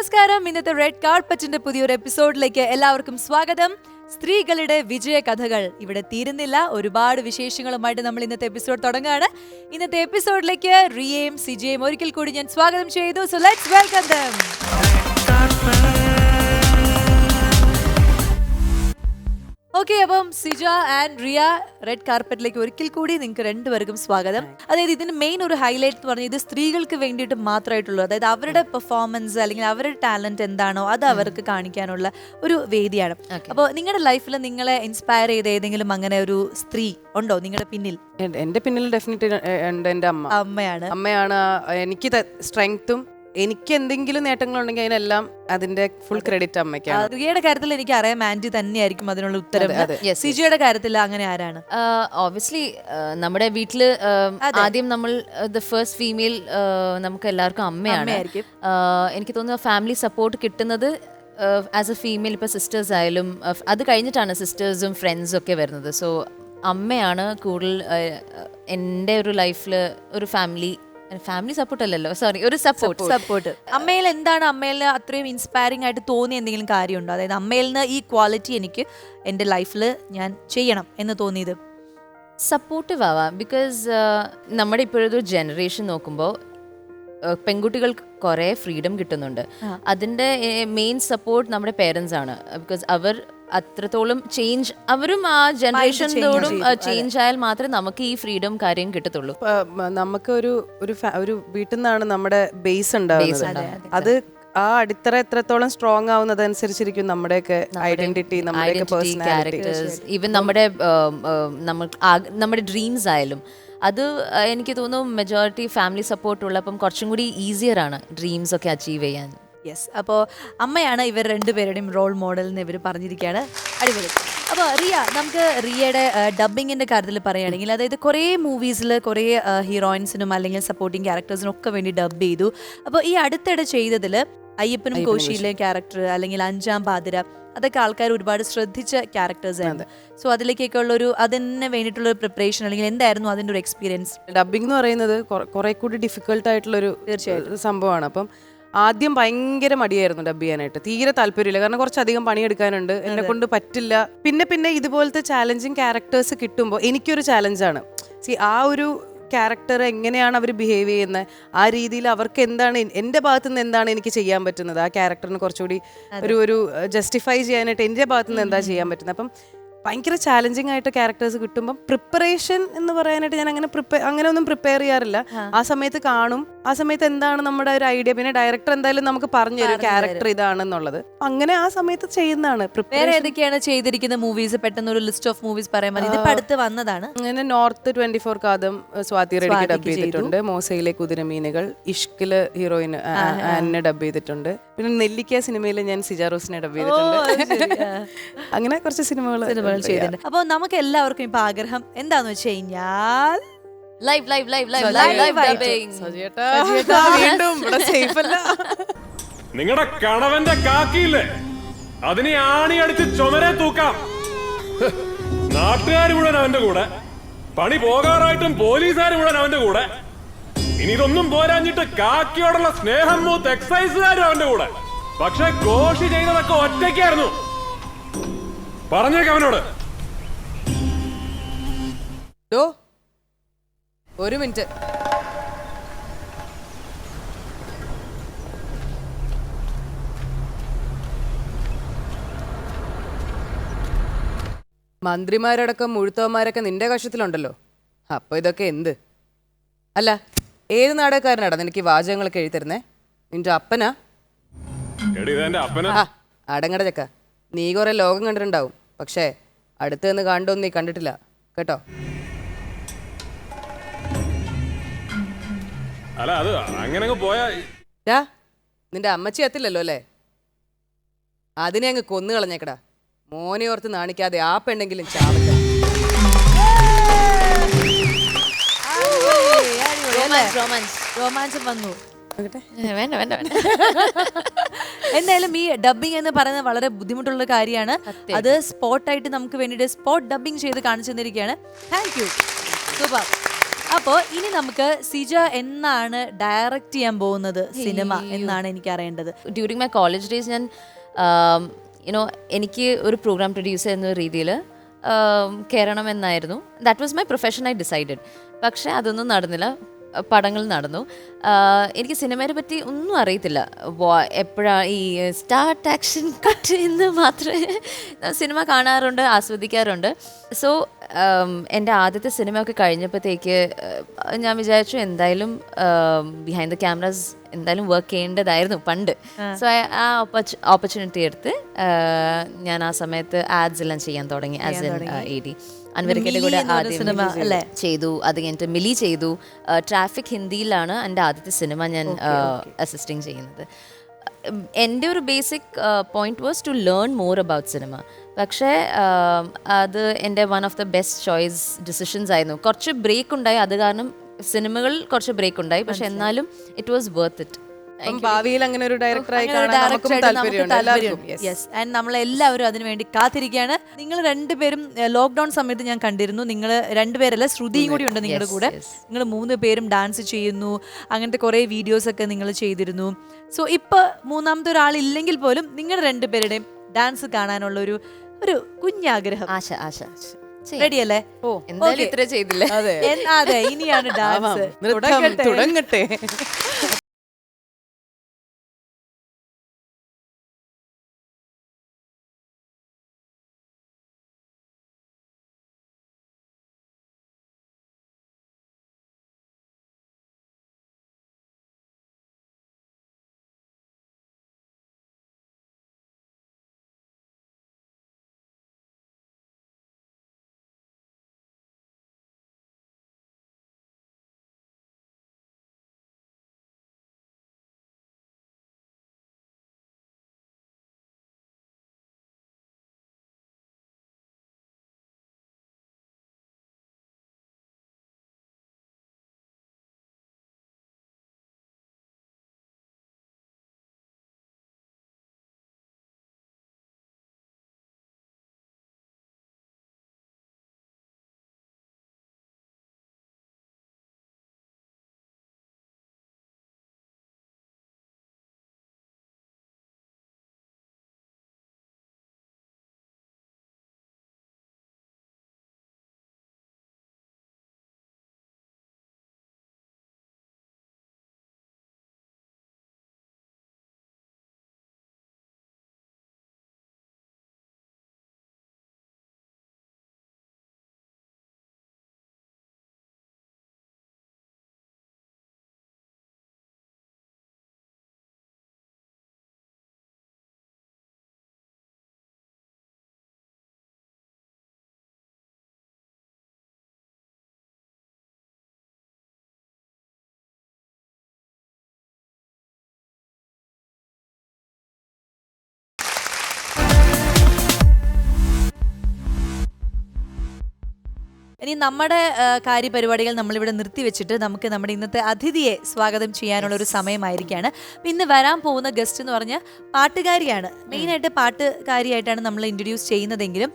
നമസ്കാരം. ഇന്നത്തെ റെഡ് കാർപ്പറ്റിന്റെ പുതിയൊരു എപ്പിസോഡിലേക്ക് എല്ലാവർക്കും സ്വാഗതം. സ്ത്രീകളുടെ വിജയ കഥകൾ. ഇവിടെ തീരുന്നില്ല. ഒരുപാട് വിശേഷങ്ങളുമായിട്ട് നമ്മൾ ഇന്നത്തെ എപ്പിസോഡ് തുടങ്ങുകയാണ്. ഇന്നത്തെ എപ്പിസോഡിലേക്ക് റിയയും സിജയും ഒരിക്കൽ കൂടി ഞാൻ സ്വാഗതം ചെയ്തു. So let's welcome them okay അപ്പം സിജ ആൻഡ് റിയ റെഡ് കാർപ്പറ്റിലേക്ക് ഒരിക്കൽ കൂടി നിങ്ങൾക്ക് രണ്ടുപേർക്കും സ്വാഗതം. അതായത് ഇതിന് മെയിൻ ഒരു ഹൈലൈറ്റ് എന്ന് പറഞ്ഞാൽ ഇത് സ്ത്രീകൾക്ക് വേണ്ടിയിട്ട് മാത്രമായിട്ടുള്ളൂ. അതായത് അവരുടെ പെർഫോമൻസ് അല്ലെങ്കിൽ അവരുടെ ടാലന്റ് എന്താണോ അത് അവർക്ക് കാണിക്കാനുള്ള ഒരു വേദിയാണ്. അപ്പോൾ നിങ്ങളുടെ ലൈഫിൽ നിങ്ങളെ ഇൻസ്പയർ ചെയ്ത ഏതെങ്കിലും അങ്ങനെ ഒരു സ്ത്രീ ഉണ്ടോ നിങ്ങളുടെ പിന്നിൽ? എന്റെ പിന്നിൽ ഡെഫിനറ്റ് ഉണ്ട് എന്റെ അമ്മ. അമ്മയാണ്. അമ്മയാണ് എനിക്ക് സ്ട്രെങ്ത്തും എനിക്ക് എന്തെങ്കിലും നേട്ടങ്ങളുണ്ടെങ്കിൽ അതിനെല്ലാം അതിന്റെ ഫുൾ ക്രെഡിറ്റ് അമ്മയ്ക്കാണ്. റിയയുടെ കാര്യത്തിൽ എനിക്ക് അറിയാം ആന്റി തന്നെയായിരിക്കും അതിനുള്ള ഉത്തരം. സിജിയുടെ Yes, കാര്യത്തിൽ അങ്ങനെ ആരാണ്? ഓബിയസ്ലി നമ്മുടെ വീട്ടിൽ ആദ്യം നമ്മൾ ദ ഫസ്റ്റ് ഫീമെയിൽ നമുക്ക് എല്ലാവർക്കും അമ്മയാണ്. അമ്മയായിരിക്കും. എനിക്ക് തോന്നുന്നു ഫാമിലി സപ്പോർട്ട് കിട്ടുന്നത് ആസ് എ ഫീമെയിൽ ഇപ്പോൾ സിസ്റ്റേഴ്സ് ആയാലും അത് കഴിഞ്ഞിട്ടാണ് സിസ്റ്റേഴ്സും ഫ്രണ്ട്സും ഒക്കെ വരുന്നത്. സോ അമ്മയാണ് കൂടുതൽ എന്റെ ഒരു ലൈഫിൽ ഒരു ഫാമിലി ഫാമിലി സപ്പോർട്ട് അല്ലല്ലോ. സോറി ഒരു സപ്പോർട്ട് സപ്പോർട്ട് അമ്മയിൽ എന്താണ് അമ്മയിൽ അത്രയും ഇൻസ്പയറിംഗ് ആയിട്ട് തോന്നിയ എന്തെങ്കിലും കാര്യമുണ്ടോ? അതായത് അമ്മയിൽ നിന്ന് ഈ ക്വാളിറ്റി എനിക്ക് എന്റെ ലൈഫിൽ ഞാൻ ചെയ്യണം എന്ന് തോന്നിയത്. സപ്പോർട്ടീവ് ആവാം ബിക്കോസ് നമ്മുടെ ഇപ്പോഴത്തെ ഒരു ജനറേഷൻ നോക്കുമ്പോൾ പെൺകുട്ടികൾക്ക് കുറേ ഫ്രീഡം കിട്ടുന്നുണ്ട്. അതിന്റെ മെയിൻ സപ്പോർട്ട് നമ്മുടെ പേരൻസ് ആണ്. ബിക്കോസ് അവർ അത്രത്തോളം ചേഞ്ച് അവരും ആ ജനറേഷനോടും ചേഞ്ച് ആയാൽ മാത്രമേ നമുക്ക് ഈ ഫ്രീഡം കാര്യം കിട്ടത്തുള്ളൂ. നമുക്ക് ഒരു ഒരു ഒരു വീട്ടിൽ നിന്നാണ് നമ്മുടെ ബേസ് ഉണ്ടാവുന്നത്. അത് ആ അടിത്തറ എത്രത്തോളം സ്ട്രോങ് ആവുന്നത് അനുസരിച്ചിരിക്കും നമ്മുടെയൊക്കെ ഐഡന്റിറ്റി നമ്മുടെയൊക്കെ ഈവൻ നമ്മുടെ നമ്മുടെ ഡ്രീംസ് ആയാലും. അത് എനിക്ക് തോന്നുന്നു മെജോറിറ്റി ഫാമിലി സപ്പോർട്ട് ഉള്ളപ്പം കുറച്ചും കൂടി ഈസിയർ ആണ് ഡ്രീംസ് ഒക്കെ അച്ചീവ് ചെയ്യാൻ. യെസ് അപ്പോൾ അമ്മയാണ് ഇവർ രണ്ടുപേരുടെയും റോൾ മോഡൽ എന്ന് ഇവർ പറഞ്ഞിരിക്കുകയാണ് അടിപൊളി. അപ്പോൾ റിയ നമുക്ക് റിയയുടെ ഡബിങ്ങിന്റെ കാര്യത്തിൽ പറയുകയാണെങ്കിൽ അതായത് കുറേ മൂവീസിൽ കുറേ ഹീറോയിൻസിനും അല്ലെങ്കിൽ സപ്പോർട്ടിങ് ക്യാരക്ടേഴ്സിനും ഒക്കെ വേണ്ടി ഡബ് ചെയ്തു. അപ്പോൾ ഈ അടുത്തിടെ ചെയ്തതിൽ അയ്യപ്പനും കോശിയിലെ ക്യാരക്ടർ അല്ലെങ്കിൽ അഞ്ചാം പാതിര അതൊക്കെ ആൾക്കാർ ഒരുപാട് ശ്രദ്ധിച്ച ക്യാരക്ടേഴ്സ് ആയിരുന്നു. സോ അതിലേക്കൊക്കെ ഉള്ള ഒരു അതിന് വേണ്ടിയിട്ടുള്ള ഒരു പ്രിപ്പറേഷൻ അല്ലെങ്കിൽ എന്തായിരുന്നു അതിന്റെ ഒരു എക്സ്പീരിയൻസ് ഡബ്ബിംഗ് എന്ന് പറയുന്നത് കുറെ കൂടി ഡിഫിക്കൽട്ട് ആയിട്ടുള്ളൊരു സംഭവമാണ്. അപ്പം ആദ്യം ഭയങ്കര മടിയായിരുന്നു ഡബ് ചെയ്യാനായിട്ട്. തീരെ താല്പര്യമില്ല. കാരണം കുറച്ചധികം പണിയെടുക്കാനുണ്ട്. എന്നെ കൊണ്ട് പറ്റില്ല. പിന്നെ പിന്നെ ഇതുപോലത്തെ ചാലഞ്ചിങ് ക്യാരക്ടേഴ്സ് കിട്ടുമ്പോൾ എനിക്കൊരു ചാലഞ്ചാണ് സി ആ ഒരു ക്യാരക്ടർ എങ്ങനെയാണ് അവർ ബിഹേവ് ചെയ്യുന്നത് ആ രീതിയിൽ അവർക്ക് എന്താണ് എന്റെ ഭാഗത്തു നിന്ന് എന്താണ് എനിക്ക് ചെയ്യാൻ പറ്റുന്നത്? ആ ക്യാരക്ടറിന് കുറച്ചുകൂടി ഒരു ഒരു ജസ്റ്റിഫൈ ചെയ്യാനായിട്ട് എന്റെ ഭാഗത്തു നിന്ന് എന്താ ചെയ്യാൻ പറ്റുന്നത്? അപ്പം ഭയങ്കര ചാലഞ്ചിങ് ആയിട്ട് ക്യാരക്ടേഴ്സ് കിട്ടുമ്പോൾ പ്രിപ്പറേഷൻ എന്ന് പറയാനായിട്ട് ഞാൻ അങ്ങനെ പ്രിപ്പയർ അങ്ങനെ ഒന്നും പ്രിപ്പയർ ചെയ്യാറില്ല. ആ. സമയത്ത് കാണും. ആ സമയത്ത് എന്താണ് നമ്മുടെ ഒരു ഐഡിയ പിന്നെ ഡയറക്ടർ എന്തായാലും നമുക്ക് പറഞ്ഞു തരും. ക്യാരക്ടർ ഇതാണെന്നുള്ളത്. അങ്ങനെ ആ സമയത്ത് ചെയ്യുന്നതാണ് പ്രിപ്പയർ ഏതൊക്കെയാണ് ചെയ്തിരിക്കുന്ന മൂവീസ് പെട്ടെന്ന് ഒരു ലിസ്റ്റ് ഓഫ് മൂവീസ് പറയാൻ മതി. ഇതിപ്പോ അടുത്ത് വന്നതാണ്. അങ്ങനെ നോർത്ത് ട്വന്റി ഫോർ കാതം സ്വാതി റെഡിക്ക് ഡബ് ചെയ്തിട്ടുണ്ട്. മോസയിലെ കുതിരമീനുകൾ ഇഷ്കിൽ ഹീറോയിൻ ആനെ ഡബ് ചെയ്തിട്ടുണ്ട്. പിന്നെ നെല്ലിക്ക സിനിമയിൽ ഞാൻ സിജാറോസിനെ ഡബ് ചെയ്തിട്ടുണ്ട്. അങ്ങനെ കുറച്ച് സിനിമകൾ സിനിമകൾ ചെയ്തിട്ടുണ്ട്. അപ്പോൾ നമുക്ക് എല്ലാവർക്കും ഇപ്പൊ ആഗ്രഹം എന്താന്ന് വെച്ച് കഴിഞ്ഞാൽ live live live live live ആയിട്ട്. വീണ്ടും ഇവിടെ സേഫ് അല്ല. നിങ്ങളുടെ കണവന്റെ കാക്കിയില്ലേ? അതിനെ ആണി അടിച്ച് ചുമരെ തൂക്കാം. നാട്ടുകാർ മുഴുവൻ അവന്റെ കൂടെ. പണി പോകാറായിട്ടും പോലീസുകാർ മുഴുവൻ അവന്റെ കൂടെ. ഇനി ഇതൊന്നും പോരാഞ്ഞിട്ട് കാക്കിയോടുള്ള സ്നേഹം മൂത്ത് എക്സൈസുകാരും അവന്റെ കൂടെ. പക്ഷെ കോഷി ചെയ്തതൊക്കെ ഒറ്റയ്ക്കായിരുന്നു. പറഞ്ഞേക്ക് അവനോട്. ഡോ ഒരു മിനിറ്റ്. മന്ത്രിമാരടക്കം മുഴുത്തവന്മാരൊക്കെ നിന്റെ കക്ഷത്തിലുണ്ടല്ലോ അപ്പൊ ഇതൊക്കെ എന്ത്? അല്ല ഏത് നാടകക്കാരനാടാ നിനക്ക് വാചകങ്ങളൊക്കെ എഴുതിരുന്നേ നിന്റെ അപ്പനാ? അടങ്ങട ചക്ക. നീ കുറെ ലോകം കണ്ടിട്ടുണ്ടാവും. പക്ഷേ അടുത്ത് നിന്ന് കണ്ടൊന്നും നീ കണ്ടിട്ടില്ല. കേട്ടോ? അല്ല അത് അങ്ങനെ അങ്ങ് പോയാ ഡാ നിന്റെ അമ്മച്ചി എത്തില്ലല്ലോ അല്ലേ? അതിനെ അങ്ങ് കൊന്നു കളഞ്ഞേക്കടാ. മോനെ ഓർത്ത് നാണിക്കാതെ ആ പെണ്ണെങ്കിലും ചാവട്ടെ. Romance romance. രോമാഞ്ചം വന്നു. വേണ്ട വേണ്ട വേണ്ട. എന്തായാലും ഈ ഡബ്ബിംഗ് എന്ന് പറയുന്നത് വളരെ ബുദ്ധിമുട്ടുള്ള കാര്യമാണ്. അത് സ്പോട്ടായിട്ട് നമുക്ക് വേണ്ടിയിട്ട് സ്പോട്ട് ഡബ്ബിംഗ് ചെയ്ത് കാണിച്ചു തന്നിരിക്കുകയാണ്. താങ്ക് യു സൂപ്പർ അപ്പോ ഇനി നമുക്ക് സിജ എന്നാണ് ഡയറക്റ്റ് ചെയ്യാൻ പോകുന്നത് സിനിമ എന്നാണ് എനിക്ക് അറിയേണ്ടത്. ഡ്യൂറിങ് മൈ കോളേജ് ഡേയ്സ് ഞാൻ യുനോ എനിക്ക് ഒരു പ്രോഗ്രാം പ്രൊഡ്യൂസർ എന്ന രീതിയിൽ കയറണമെന്നായിരുന്നു that was my profession I decided പക്ഷേ അതൊന്നും നടന്നില്ല. പടങ്ങൾ നടന്നു. എനിക്ക് സിനിമയെ പറ്റി ഒന്നും അറിയത്തില്ല. എപ്പോഴാണ് ഈ സ്റ്റാർട്ട് ആക്ഷൻ കട്ട് എന്ന് മാത്രമേ സിനിമ കാണാറുണ്ട് ആസ്വദിക്കാറുണ്ട്. സോ എന്റെ ആദ്യത്തെ സിനിമയൊക്കെ കഴിഞ്ഞപ്പോഴത്തേക്ക് ഞാൻ വിചാരിച്ചു എന്തായാലും ബിഹൈൻഡ് ദ ക്യാമറാസ് എന്തായാലും വർക്ക് ചെയ്യേണ്ടതായിരുന്നു പണ്ട്. സോ ആ ഓപ്പർച്യൂണിറ്റി എടുത്ത് ഞാൻ ആ സമയത്ത് ആഡ്സ് എല്ലാം ചെയ്യാൻ തുടങ്ങി ആസ് എൻ എ ഡി അൻവരിക്കയുടെ കൂടെ ആദ്യ സിനിമ, അല്ലേ? ചെയ്തു. അത് കഴിഞ്ഞിട്ട് മിലി ചെയ്തു. ട്രാഫിക് ഹിന്ദിയിലാണ് എന്റെ ആദ്യത്തെ സിനിമ ഞാൻ അസിസ്റ്റിംഗ് ചെയ്യുന്നത്. എന്റെ ഒരു basic point was to learn more about cinema പക്ഷേ അത് എന്റെ one of the best choice decisions ആയിരുന്നു. കുറച്ച് ബ്രേക്ക് ഉണ്ടായി. അത് കാരണം സിനിമകൾ കുറച്ച് ബ്രേക്ക് ഉണ്ടായി. പക്ഷെ എന്നാലും ഇറ്റ് വാസ് വർത്ത് ഇറ്റ് ഭാവിയിൽ അങ്ങനെ ഒരു ഡയറക്ടറായി. Yes. And നമ്മളെല്ലാവരും അതിനു വേണ്ടി കാത്തിരിക്കുകയാണ്. നിങ്ങൾ രണ്ടുപേരും ലോക്ക്ഡൌൺ സമയത്ത് ഞാൻ കണ്ടിരുന്നു. നിങ്ങൾ രണ്ടുപേരല്ല ശ്രുതിയും കൂടി ഉണ്ട് നിങ്ങളുടെ കൂടെ. നിങ്ങൾ മൂന്ന് പേരും ഡാൻസ് ചെയ്യുന്നു. അങ്ങനത്തെ കുറേ വീഡിയോസ് ഒക്കെ നിങ്ങൾ ചെയ്തിരുന്നു. സോ ഇപ്പൊ മൂന്നാമത്തെ ഒരാളില്ലെങ്കിൽ പോലും നിങ്ങൾ രണ്ടുപേരുടെയും ഡാൻസ് കാണാനുള്ള ഒരു ഒരു കുഞ്ഞാഗ്രഹം. ആശ ആശ റെഡിയല്ലേ ഓ എന്തായാലും ഇത്ര ചെയ്തില്ല? അതെ. ഇനിയാണ് ഡാൻസ് തുടങ്ങട്ടെ. ഇനി നമ്മുടെ കാര്യപരിപാടികൾ നമ്മളിവിടെ നിർത്തിവെച്ചിട്ട് നമുക്ക് നമ്മുടെ ഇന്നത്തെ അതിഥിയെ സ്വാഗതം ചെയ്യാനുള്ള ഒരു സമയമായിരിക്കാണ്. അപ്പൊ ഇന്ന് വരാൻ പോകുന്ന ഗസ്റ്റ് എന്ന് പറഞ്ഞാൽ പാട്ടുകാരിയാണ്. മെയിനായിട്ട് പാട്ടുകാരിയായിട്ടാണ് നമ്മൾ ഇൻട്രൊഡ്യൂസ് ചെയ്യുന്നതെങ്കിലും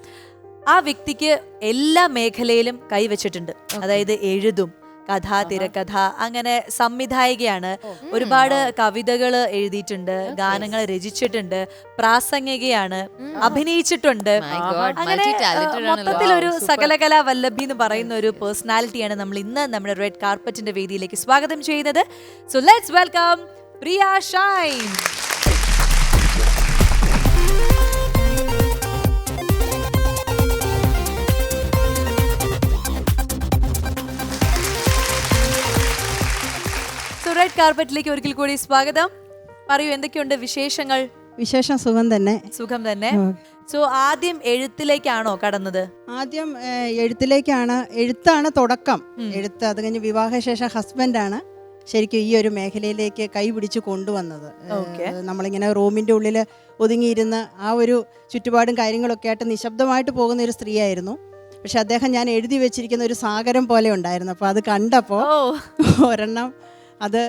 ആ വ്യക്തിക്ക് എല്ലാ മേഖലയിലും കൈവച്ചിട്ടുണ്ട്. അതായത് എഴുതും കഥ തിരക്കഥ അങ്ങനെ സംവിധായികയാണ്. ഒരുപാട് കവിതകൾ എഴുതിയിട്ടുണ്ട് ഗാനങ്ങൾ രചിച്ചിട്ടുണ്ട് പ്രാസംഗികയാണ് അഭിനയിച്ചിട്ടുണ്ട്. അങ്ങനെ ഒരു സകലകലാ വല്ലഭി എന്ന് പറയുന്ന ഒരു പേഴ്സണാലിറ്റിയാണ് നമ്മൾ ഇന്ന് നമ്മുടെ റെഡ് കാർപ്പറ്റിന്റെ വേദിയിലേക്ക് സ്വാഗതം ചെയ്യുന്നത്. So let's welcome Priya Shine. Red കാർപ്പറ്റിലേക്ക് ഒരിക്കൽ കൂടി സ്വാഗതം. പറയൂ എന്തൊക്കെയുണ്ട് വിശേഷങ്ങൾ? വിശേഷം സുഖം തന്നെ. സുഖം തന്നെ. സോ ആദ്യം എഴുത്തിലേക്കാണോ കടന്നത്? ആദ്യം എഴുത്തിലേക്കാണ് എഴുത്താണ് തുടക്കം. എഴുത്ത് അത് കഴിഞ്ഞ് വിവാഹശേഷം ഹസ്ബൻഡാണ് ശരിക്കും ഈ ഒരു മേഖലയിലേക്ക് കൈപിടിച്ച് കൊണ്ടുവന്നത്. നമ്മളിങ്ങനെ റൂമിന്റെ ഉള്ളിൽ ഒതുങ്ങിയിരുന്ന ആ ഒരു ചുറ്റുപാടും കാര്യങ്ങളൊക്കെ ആയിട്ട് നിശബ്ദമായിട്ട് പോകുന്ന ഒരു സ്ത്രീയായിരുന്നു. പക്ഷെ അദ്ദേഹം ഞാൻ എഴുതി വെച്ചിരിക്കുന്ന ഒരു സാഗരം പോലെ ഉണ്ടായിരുന്നു. അപ്പോൾ അത് കണ്ടപ്പോൾ ഒരെണ്ണം അത്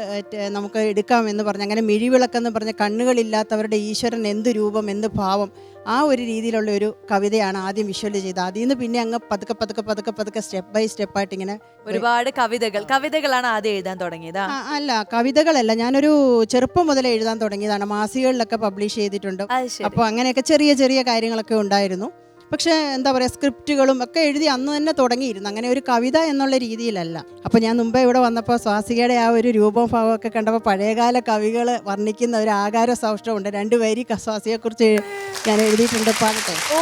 നമുക്ക് എടുക്കാം എന്ന് പറഞ്ഞ് അങ്ങനെ മിഴിവിളക്കെന്ന് പറഞ്ഞ കണ്ണുകളില്ലാത്തവരുടെ ഈശ്വരൻ എന്ത് രൂപം എന്ത് ഭാവം ആ ഒരു രീതിയിലുള്ള ഒരു കവിതയാണ് ആദ്യം വിഷ്വൽ ചെയ്തത്. അതിൽ നിന്ന് പിന്നെ അങ്ങ് പതുക്കെ പതുക്കെ പതുക്കെ പതുക്കെ സ്റ്റെപ്പ് ബൈ സ്റ്റെപ്പായിട്ട് ഇങ്ങനെ ഒരുപാട് കവിതകൾ. കവിതകളാണ് ആദ്യം എഴുതാൻ തുടങ്ങിയത്? അല്ല കവിതകളല്ല. ഞാനൊരു ചെറുപ്പം മുതൽ എഴുതാൻ തുടങ്ങിയതാണ്. മാസികകളിലൊക്കെ പബ്ലിഷ് ചെയ്തിട്ടുണ്ട്. അപ്പോൾ അങ്ങനെയൊക്കെ ചെറിയ ചെറിയ കാര്യങ്ങളൊക്കെ ഉണ്ടായിരുന്നു. പക്ഷേ എന്താ പറയുക സ്ക്രിപ്റ്റുകളും ഒക്കെ എഴുതി അന്ന് തന്നെ തുടങ്ങിയിരുന്നു. അങ്ങനെ ഒരു കവിത എന്നുള്ള രീതിയിലല്ല. അപ്പോൾ ഞാൻ മുമ്പേ ഇവിടെ വന്നപ്പോൾ സ്വാസികയുടെ ആ ഒരു രൂപം ഭാവമൊക്കെ കണ്ടപ്പോൾ പഴയകാല കവികൾ വർണിക്കുന്ന ഒരു ആകാര സൗഷ്ടമുണ്ട് രണ്ട് വരി സ്വാസിയെക്കുറിച്ച് ഞാൻ എഴുതിയിട്ടുണ്ട്. പാടട്ടെ ഓ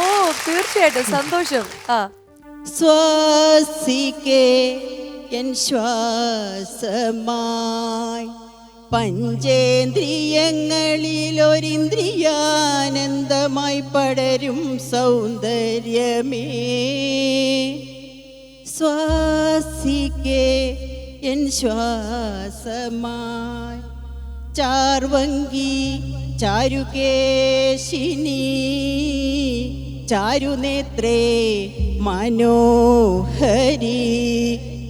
തീർച്ചയായിട്ടും. സന്തോഷം. ആ. ശ്വാസിക്കേ എൻ ശ്വാസമായി പഞ്ചേന്ദ്രിയങ്ങളിലൊരിന്ദ്രിയാനന്ദമായി പടരും സൗന്ദര്യമേ. ശ്വാസിക്കേ എൻ ശ്വാസമായി. ചാർവങ്കി ചാരുകേശിനി ചാരുനേത്രേ മനോഹരി.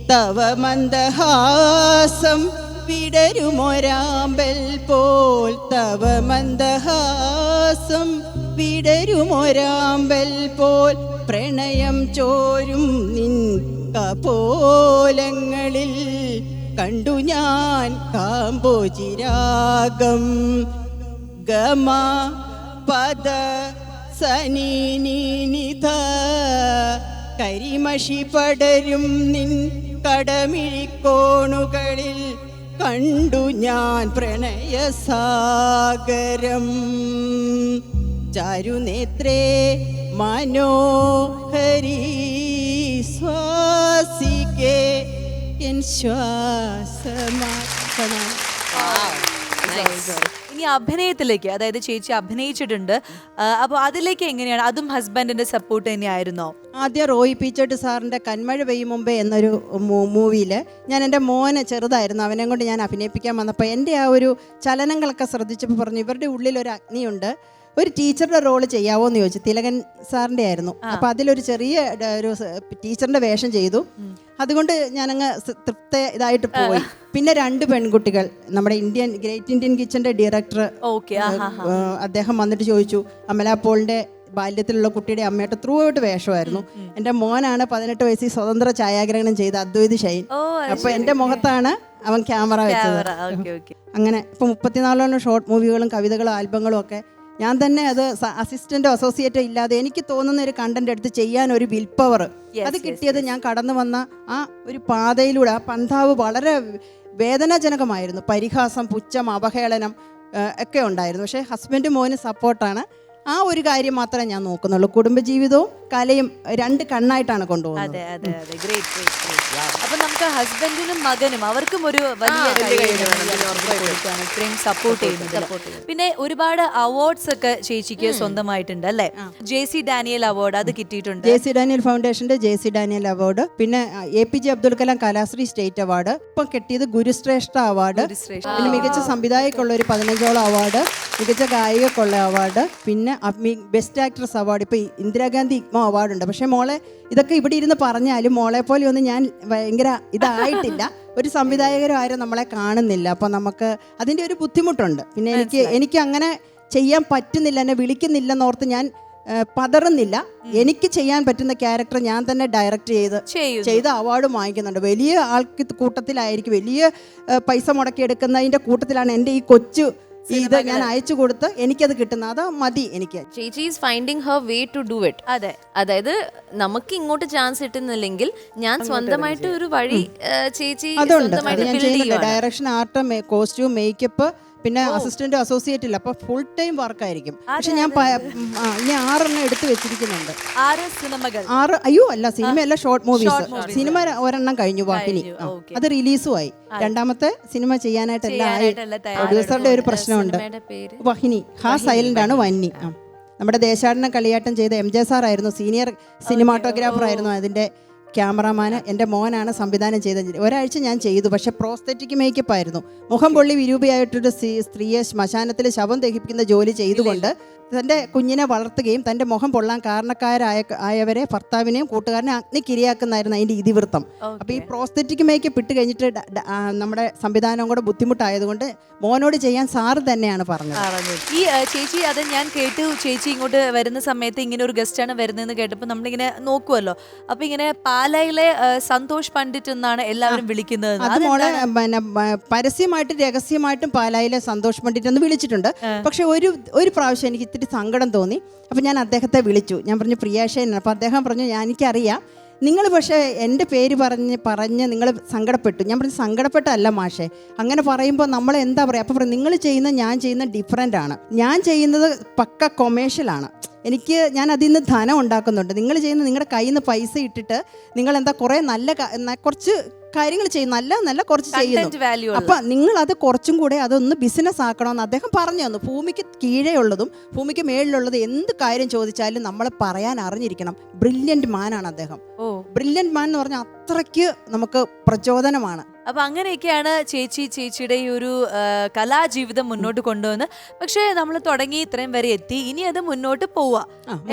തവ മന്ദഹാസം വിടരുമൊരാമ്പൽ പോൽ തവ മന്ദഹാസം. വിടരുമൊരാമ്പൽ പോൽ പ്രണയം ചോരും നിൻ കപോലങ്ങളിൽ. കണ്ടു ഞാൻ കാമ്പോചിരാഗം ഗമ പദ സനീനിധ കരിമഷി പടരും നിൻ കടമിഴിക്കോണുകളിൽ. കണ്ടു ഞാൻ പ്രണയസാഗരം. ചാരുനേത്രേ മനോഹരി ശ്വാസിക്കേ എൻ ശ്വാസമാ. അഭിനയത്തിലേക്ക് അതായത് ചേച്ചി അഭിനയിച്ചിട്ടുണ്ട്. അപ്പോൾ അതിലേക്ക് എങ്ങനെയാണ്? അതും ഹസ്ബൻഡിന്റെ സപ്പോർട്ട് തന്നെയായിരുന്നോ? ആദ്യം റോയി പീച്ചോട്ട് സാറിന്റെ കന്മഴ പെയ്യും മുമ്പേ എന്നൊരു മൂവിയിൽ ഞാൻ എന്റെ മോനെ ചെറുതായിരുന്നു. അവനെ കൊണ്ട് ഞാൻ അഭിനയിപ്പിക്കാൻ വന്നപ്പോൾ എന്റെ ആ ഒരു ചലനങ്ങളൊക്കെ ശ്രദ്ധിച്ചപ്പോൾ പറഞ്ഞു ഇവരുടെ ഉള്ളിൽ ഒരു അഗ്നിയുണ്ട്. ഒരു ടീച്ചറുടെ റോൾ ചെയ്യാവോ എന്ന് ചോദിച്ചു. തിലകൻ സാറിന്റെ ആയിരുന്നു. അപ്പൊ അതിലൊരു ചെറിയ ഒരു ടീച്ചറിന്റെ വേഷം ചെയ്തു. അതുകൊണ്ട് ഞാനങ്ങ് തൃപ്ത ഇതായിട്ട് പോയി. പിന്നെ രണ്ട് പെൺകുട്ടികൾ നമ്മുടെ ഇന്ത്യൻ ഗ്രേറ്റ് ഇന്ത്യൻ കിച്ചന്റെ ഡയറക്ടർ അദ്ദേഹം വന്നിട്ട് ചോദിച്ചു അമല പോളിന്റെ ബാല്യത്തിലുള്ള കുട്ടിയുടെ അമ്മയുടെ ത്രൂ ഔട്ട് വേഷമായിരുന്നു എന്റെ മോനാണ് പതിനെട്ട് വയസ്സിൽ സ്വതന്ത്ര ഛായാഗ്രഹണം ചെയ്ത അദ്വൈത് ഷൈൻ അപ്പൊ എന്റെ മുഖത്താണ് അവൻ ക്യാമറ വെച്ചത്. അങ്ങനെ ഇപ്പൊ മുപ്പത്തിനാലോളം ഷോർട്ട് മൂവികളും കവിതകളും ആൽബങ്ങളും ഒക്കെ ഞാൻ തന്നെ അത് അസിസ്റ്റന്റോ അസോസിയേറ്റോ ഇല്ലാതെ എനിക്ക് തോന്നുന്ന ഒരു കണ്ടന്റ് എടുത്ത് ചെയ്യാൻ ഒരു വിൽ പവർ അത് കിട്ടിയത് ഞാൻ കടന്നു വന്ന ആ ഒരു പാതയിലൂടെ ആ പന്ഥാവ് വളരെ വേദനാജനകമായിരുന്നു. പരിഹാസം പുച്ഛം അവഹേളനം ഒക്കെ ഉണ്ടായിരുന്നു. പക്ഷേ ഹസ്ബൻഡ് മോന് സപ്പോർട്ടാണ് ആ ഒരു കാര്യം മാത്രമേ ഞാൻ നോക്കുന്നുള്ളൂ. കുടുംബജീവിതവും കലയും രണ്ട് കണ്ണായിട്ടാണ് കൊണ്ടുപോകുന്നത്. അതെ അതെ അതെ. ഗ്രേറ്റ് അപ്പൊ നമുക്ക് ഹസ്ബൻഡിനും മകനും അവർക്കും ഒരു വലിയ. ഇത്രയും സപ്പോർട്ട് ചെയ്യുന്നത്. പിന്നെ ഒരുപാട് അവാർഡ്സ് ഒക്കെ ചേച്ചിക്ക് സ്വന്തമായിട്ടുണ്ട് അല്ലേ? ജെ സി ഡാനിയൽ അവാർഡ് അത് കിട്ടിയിട്ടുണ്ട്. ജെ സി ഡാനിയൽ ഫൗണ്ടേഷന്റെ ജെ സി ഡാനിയൽ അവാർഡ് പിന്നെ A P J Abdul Kalam Kalashree state award ഇപ്പം കിട്ടിയത് ഗുരുശ്രേഷ്ഠ അവാർഡ് പിന്നെ മികച്ച സംവിധായകക്കുള്ള ഒരു പതിനഞ്ചോളം അവാർഡ് മികച്ച ഗായികക്കുള്ള അവാർഡ് പിന്നെ ബെസ്റ്റ് ആക്ട്രസ് അവാർഡ് ഇപ്പൊ ഇന്ദിരാഗാന്ധി ഇഗ്മോ അവാർഡ് ഉണ്ട് പക്ഷേ മോളെ ഇതൊക്കെ ഇവിടെ ഇരുന്ന് പറഞ്ഞാലും മോളെ പോലെ ഒന്നും ഞാൻ ഭയങ്കര ഇതായിട്ടില്ല. ഒരു സംവിധായകരും ആരും നമ്മളെ കാണുന്നില്ല. അപ്പോൾ നമുക്ക് അതിന്റെ ഒരു ബുദ്ധിമുട്ടുണ്ട്. പിന്നെ എനിക്ക് എനിക്ക് അങ്ങനെ ചെയ്യാൻ പറ്റുന്നില്ല എന്നെ വിളിക്കുന്നില്ലെന്നോർത്ത് ഞാൻ പതറുന്നില്ല. എനിക്ക് ചെയ്യാൻ പറ്റുന്ന ക്യാരക്ടർ ഞാൻ തന്നെ ഡയറക്റ്റ് ചെയ്ത്. ചെയ്ത് അവാർഡ് വാങ്ങിക്കുന്നുണ്ട്. വലിയ ആൾക്ക് കൂട്ടത്തിലായിരിക്കും. വലിയ പൈസ മുടക്കി എടുക്കുന്നതിന്റെ കൂട്ടത്തിലാണ് എന്റെ ഈ കൊച്ചു ഇത് ഞാൻ അയച്ചു കൊടുത്ത് എനിക്കത് കിട്ടുന്ന അത് മതി എനിക്ക്. ചേച്ചി is finding her way to do it അതെ. അതായത് നമുക്ക് ഇങ്ങോട്ട് ചാൻസ് കിട്ടുന്നില്ലെങ്കിൽ ഞാൻ സ്വന്തമായിട്ട് ഒരു വഴി ചേച്ചി അതുണ്ട്. അത് സ്വന്തമായിട്ട് ഞാൻ ചെയ്യുന്നുണ്ട്. ഡയറക്ഷൻ ആർട്ട് കോസ്റ്റ്യൂം മേക്കപ്പ് പിന്നെ അസിസ്റ്റന്റ് അസോസിയേറ്റ് ഇല്ല. അപ്പൊ ഫുൾ ടൈം വർക്ക് ആയിരിക്കും. പക്ഷെ ഞാൻ പ- ഉം, ആ, ഇനി ആറെണ്ണം എടുത്തു വെച്ചിരിക്കുന്നുണ്ട്. ആറ് സിനിമകൾ. ആറ് അയ്യോ അല്ല സിനിമയല്ല ഷോർട്ട് മൂവീസ് സിനിമ ഒരെണ്ണം കഴിഞ്ഞു വാക്കിനി കഴിഞ്ഞു, okay. അത് റിലീസും ആയി. രണ്ടാമത്തെ സിനിമ ചെയ്യാനായിട്ട് എല്ലാം ആയി. ചെയ്യാനായിട്ടെല്ലാം തയ്യാറെടുപ്പ് പ്രൊഡ്യൂസറുടെ ഒരു പ്രശ്നമുണ്ട്. സിനിമയുടെ പേര്? വഹിനി. ഹാ സൈലന്റ് ആണ് വന്നി. ആ. നമ്മുടെ ദേശാടന കളിയാട്ടം ചെയ്ത എം ജെ സാർ ആയിരുന്നു സീനിയർ സിനിമാറ്റോഗ്രാഫർ ആയിരുന്നു അതിന്റെ ക്യാമറാമാന് എന്റെ മോനാണ് സംവിധാനം ചെയ്ത ഒരാഴ്ച ഞാൻ ചെയ്തു പക്ഷെ പ്രോസ്തറ്റിക് മേക്കപ്പ് ആയിരുന്നു. മുഖം പൊള്ളി വിരൂപിയായിട്ടൊരു സ്ത്രീ- സ്ത്രീയെ ശ്മശാനത്തിൽ ശവം ദഹിപ്പിക്കുന്ന ജോലി ചെയ്തുകൊണ്ട് തന്റെ കുഞ്ഞിനെ വളർത്തുകയും തന്റെ മുഖം പൊള്ളാൻ കാരണക്കാരായ ആയവരെ ഭർത്താവിനെയും കൂട്ടുകാരനെ അഗ്നിക്കിരയാക്കുന്നതായിരുന്നു അതിന്റെ ഇതിവൃത്തം. അപ്പോൾ ഈ പ്രോസ്തറ്റിക് മേക്കപ്പ് ഇട്ട് കഴിഞ്ഞിട്ട് നമ്മുടെ സംവിധാനം കൂടെ ബുദ്ധിമുട്ടായതുകൊണ്ട് മോനോട് ചെയ്യാൻ സാറ് തന്നെയാണ് പറഞ്ഞത്. പറഞ്ഞു ഈ ചേച്ചി അത് ഞാൻ കേട്ടു. ചേച്ചി ഇങ്ങോട്ട് വരുന്ന സമയത്ത് ഇങ്ങനെ ഒരു ഗസ്റ്റാണ് ആണ് വരുന്നതെന്ന് കേട്ടപ്പോൾ നമ്മളിങ്ങനെ നോക്കുമല്ലോ അപ്പോൾ ഇങ്ങനെ പാലയിലെ സന്തോഷ് പണ്ഡിറ്റ് എന്നാണ് എല്ലാവരും വിളിക്കുന്നത്. അത് മോളെ പിന്നെ പരസ്യമായിട്ടും രഹസ്യമായിട്ടും പാലായിലെ സന്തോഷ് പണ്ഡിറ്റ് എന്ന് വിളിച്ചിട്ടുണ്ട്. പക്ഷെ ഒരു ഒരു പ്രാവശ്യം എനിക്ക് ഇത്തിരി സങ്കടം തോന്നി. അപ്പം ഞാൻ അദ്ദേഹത്തെ വിളിച്ചു. ഞാൻ പറഞ്ഞു പ്രിയാശയൻ അപ്പോൾ അദ്ദേഹം പറഞ്ഞു ഞാൻ എനിക്കറിയാം. നിങ്ങൾ പക്ഷേ എന്റെ പേര് പറഞ്ഞ് പറഞ്ഞ് നിങ്ങൾ സങ്കടപ്പെട്ടു. ഞാൻ പറഞ്ഞു സങ്കടപ്പെട്ടല്ല മാഷേ. അങ്ങനെ പറയുമ്പോൾ നമ്മൾ എന്താ പറയുക? അപ്പോൾ നിങ്ങൾ ചെയ്യുന്ന ഞാൻ ചെയ്യുന്ന ഡിഫറെന്റ് ആണ്. ഞാൻ ചെയ്യുന്നത് പക്ക കൊമേഴ്ഷ്യലാണ് എനിക്ക് ഞാൻ അതിൽ നിന്ന് ധനം ഉണ്ടാക്കുന്നുണ്ട്. നിങ്ങൾ ചെയ്യുന്ന നിങ്ങളുടെ കയ്യിൽ നിന്ന് പൈസ ഇട്ടിട്ട് നിങ്ങൾ എന്താ കുറേ നല്ല കുറച്ച് കാര്യങ്ങൾ ചെയ്യും നല്ല നല്ല കുറച്ച് ചെയ്യുന്നു. അപ്പൊ നിങ്ങൾ അത് കുറച്ചും കൂടെ അതൊന്ന് ബിസിനസ് ആക്കണമെന്ന് അദ്ദേഹം പറഞ്ഞു തന്നു. ഭൂമിക്ക് കീഴേ ഉള്ളതും ഭൂമിക്ക് മേളിലുള്ളത് എന്ത് കാര്യം ചോദിച്ചാലും നമ്മൾ പറയാൻ അറിഞ്ഞിരിക്കണം. ബ്രില്യന്റ് മാനാണ് അദ്ദേഹം. ഓ. ബ്രില്യന്റ് മാൻ എന്ന് പറഞ്ഞാൽ അത്രയ്ക്ക് നമുക്ക് പ്രചോദനമാണ്. അപ്പൊ അങ്ങനെയൊക്കെയാണ് ചേച്ചി ചേച്ചിയുടെ ഈ ഒരു കലാജീവിതം മുന്നോട്ട് കൊണ്ടുവന്ന്. പക്ഷേ നമ്മൾ തുടങ്ങി ഇത്രയും വരെ എത്തി. ഇനി അത് മുന്നോട്ട് പോവുക.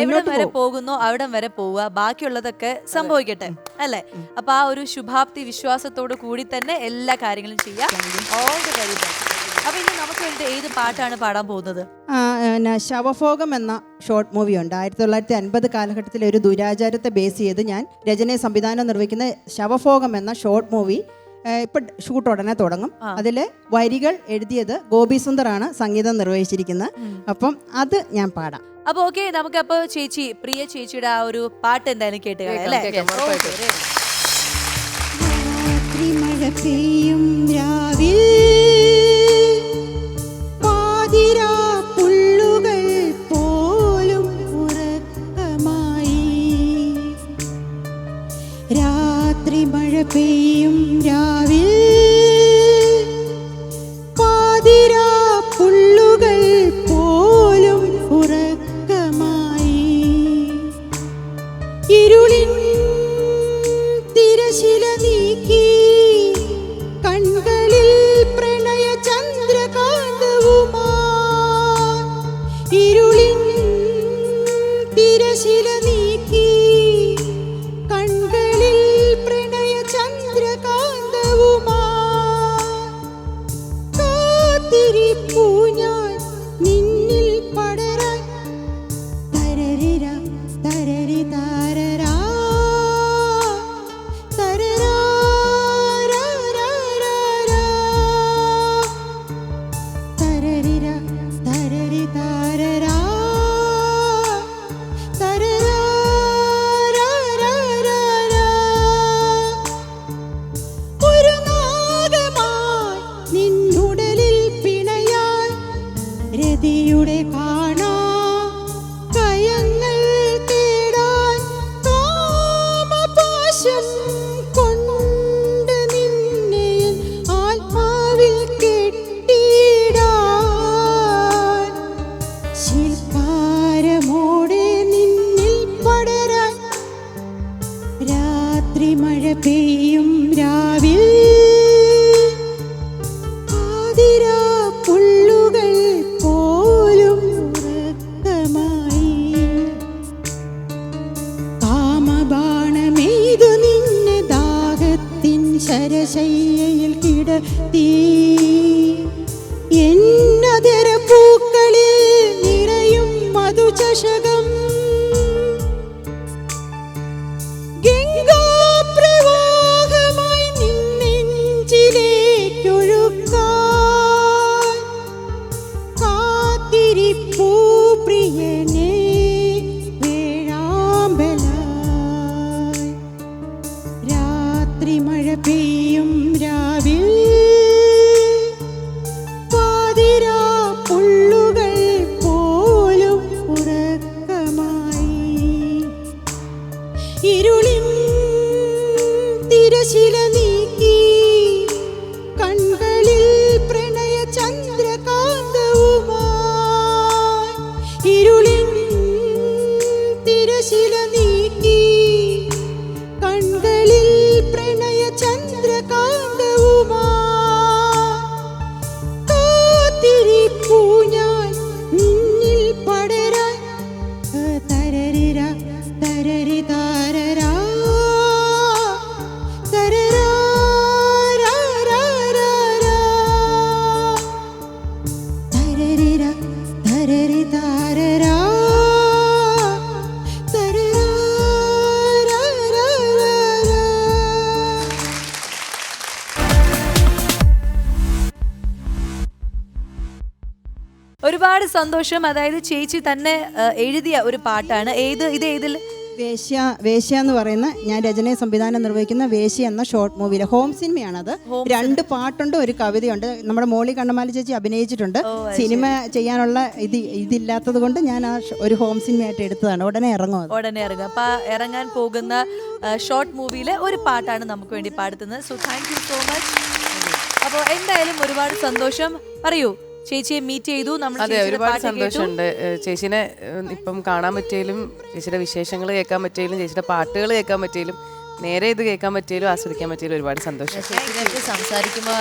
എവിടം വരെ പോകുന്നോ അവിടം വരെ പോവുക. ബാക്കിയുള്ളതൊക്കെ സംഭവിക്കട്ടെ അല്ലേ? അപ്പൊ ആ ഒരു ശുഭാപ്തി വിശ്വാസത്തോടു കൂടി തന്നെ എല്ലാ കാര്യങ്ങളും ചെയ്യാം. ഓൾ ദി വെരി ബെസ്റ്റ് അപ്പൊ ഇനി നമുക്ക് വേണ്ടി ഏത് പാട്ടാണ് പാടാൻ പോകുന്നത്? ശവഭോഗം എന്ന ഷോർട്ട് മൂവി ഉണ്ട്. ആയിരത്തി തൊള്ളായിരത്തി അൻപത് കാലഘട്ടത്തിലെ ഒരു ദുരാചാരത്തെ ബേസ് ചെയ്ത് ഞാൻ രചനയെ സംവിധാനം നിർവഹിക്കുന്ന ശവഭോഗം എന്ന ഷോർട്ട് മൂവി ഇപ്പം ഷൂട്ട് ഉടനെ തുടങ്ങും. അതിൽ വരികൾ എഴുതിയത് ഗോപി സുന്ദറാണ് സംഗീതം നിർവഹിച്ചിരിക്കുന്നത്. അപ്പം അത് ഞാൻ പാടാം. അപ്പൊ ഓക്കെ നമുക്ക് അപ്പൊ ചേച്ചി പ്രിയ ചേച്ചിയുടെ ആ ഒരു പാട്ട് എന്തായാലും കേട്ട് മഴ പെയ്യും രാവിൽ. പാതിരാ പുള്ളുകൾ പോലും ഉറക്കമായി. രാത്രി മഴ പെയ്യും രാത്രി മഴ പെയ്യും. സന്തോഷം. അതായത് ചേച്ചി തന്നെ എഴുതിയ ഒരു പാട്ടാണ്. ഏത് ഇത് ഏതിൽ? വേശ്യ വേശ്യ എന്ന് പറയുന്ന ഞാൻ രചനയെ സംവിധാനം നിർവഹിക്കുന്ന വേശ്യ എന്ന ഷോർട്ട് മൂവിയിലെ. ഹോം സിനിമയാണത്. രണ്ട് പാട്ടുണ്ട് ഒരു കവിതയുണ്ട്. നമ്മുടെ മോളി കണ്ണമാലി ചേച്ചി അഭിനയിച്ചിട്ടുണ്ട്. സിനിമ ചെയ്യാനുള്ള ഇത് ഇതില്ലാത്തത് കൊണ്ട് ഞാൻ ആ ഒരു ഹോം സിനിമയായിട്ട് എടുത്തതാണ്. ഉടനെ ഇറങ്ങും ഉടനെ ഇറങ്ങും. അപ്പൊ ഇറങ്ങാൻ പോകുന്ന ഷോർട്ട് മൂവിയിലെ ഒരു പാട്ടാണ് നമുക്ക് വേണ്ടി പാടുന്നത്. So thank you so much അപ്പോൾ എന്തായാലും ഒരുപാട് സന്തോഷം. പറയൂ. ചേച്ചിയെ മീറ്റ് ചെയ്തു നമ്മൾ അതെ ഒരുപാട്. സന്തോഷമുണ്ട്. ചേച്ചിനെ ഇപ്പം കാണാൻ പറ്റിയാലും ചേച്ചിയുടെ വിശേഷങ്ങൾ കേൾക്കാൻ പറ്റിയാലും ചേച്ചിയുടെ പാട്ടുകൾ കേൾക്കാൻ പറ്റിയാലും നേരെ ഇത് കേൾക്കാൻ പറ്റിയാലും ആസ്വദിക്കാൻ പറ്റിയാലും ഒരുപാട് സന്തോഷം. സംസാരിക്കുമ്പോൾ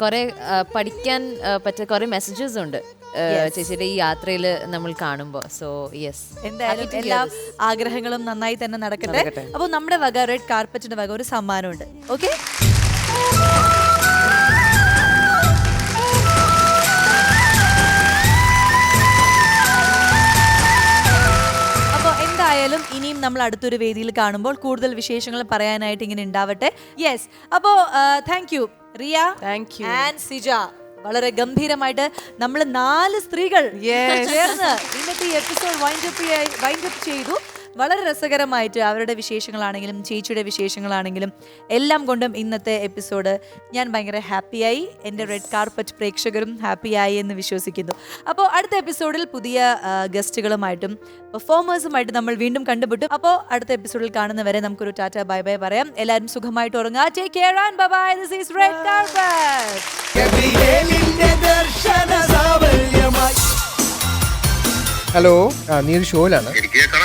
കുറെ പഠിക്കാൻ പറ്റിയ കുറെ മെസ്സേജസ് ഉണ്ട്. ചേച്ചിയുടെ ഈ യാത്രയിൽ നമ്മൾ കാണുമ്പോൾ സോ യെസ് എന്തായാലും എല്ലാ ആഗ്രഹങ്ങളും നന്നായി തന്നെ നടക്കട്ടെ. അപ്പോൾ നമ്മുടെ വക റെഡ് കാർപ്പറ്റിന്റെ വക ഒരു സമ്മാനമുണ്ട്. ഓക്കെ ഇനിയും നമ്മൾ അടുത്തൊരു വേദിയിൽ കാണുമ്പോൾ കൂടുതൽ വിശേഷങ്ങൾ പറയാനായിട്ട് ഇങ്ങനെ ഉണ്ടാവട്ടെ. യെസ് അപ്പോ thank you Riya thank you and Sija. വളരെ ഗംഭീരമായിട്ട് നമ്മൾ നാല് സ്ത്രീകൾ ചേർന്ന് ഇന്നത്തെ എപ്പിസോഡ് വൈൻഡപ്പ് വൈൻഡപ്പ് ചെയ്തു. വളരെ രസകരമായിട്ട് അവരുടെ വിശേഷങ്ങളാണെങ്കിലും ചേച്ചിയുടെ വിശേഷങ്ങളാണെങ്കിലും എല്ലാം കൊണ്ടും ഇന്നത്തെ എപ്പിസോഡ് ഞാൻ ഭയങ്കര ഹാപ്പിയായി എന്റെ റെഡ് കാർപ്പറ്റ് പ്രേക്ഷകരും ഹാപ്പിയായി എന്ന് വിശ്വസിക്കുന്നു. അപ്പോൾ അടുത്ത എപ്പിസോഡിൽ പുതിയ ഗസ്റ്റുകളുമായിട്ടും പെർഫോമേഴ്സുമായിട്ട് നമ്മൾ വീണ്ടും കണ്ടുപിട്ടും അപ്പോൾ അടുത്ത എപ്പിസോഡിൽ കാണുന്നവരെ നമുക്കൊരു ടാറ്റ ബൈ ബൈ പറയാം. എല്ലാവരും സുഖമായിട്ട് ഉറങ്ങുക. Take care and bye this is red carpet hello ആ നീ ഒരു ഷോയിലാണ്. എനിക്ക് കേൾക്കണ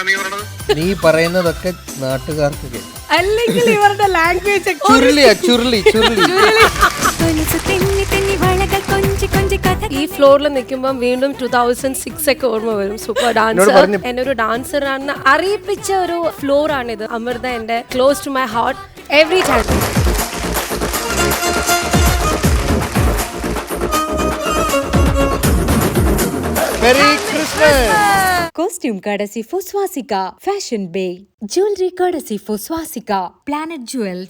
നീ പറയുന്നതൊക്കെ നാട്ടുകാർക്ക് കേൾക്കാം. അല്ലെങ്കിൽ ഇവരുടെ ലാംഗ്വേജ് ചുരുളിയാ ചുരുളി ചുരുളി. ഈ ഫ്ലോറിൽ നിൽക്കുമ്പോൾ വീണ്ടും ടൂ തൗസൻഡ് സിക്സ് ഒക്കെ ഓർമ്മ വരും. Super dancer. എന്നെ ഒരു ഡാൻസർ ആണെന്ന് അറിയിപ്പിച്ച ഒരു ഫ്ലോർ ആണിത് അമൃത എന്റെ close to my heart every time merry Christmas costume courtesy for Swasika fashion bay jewellery courtesy for Swasika planet jewels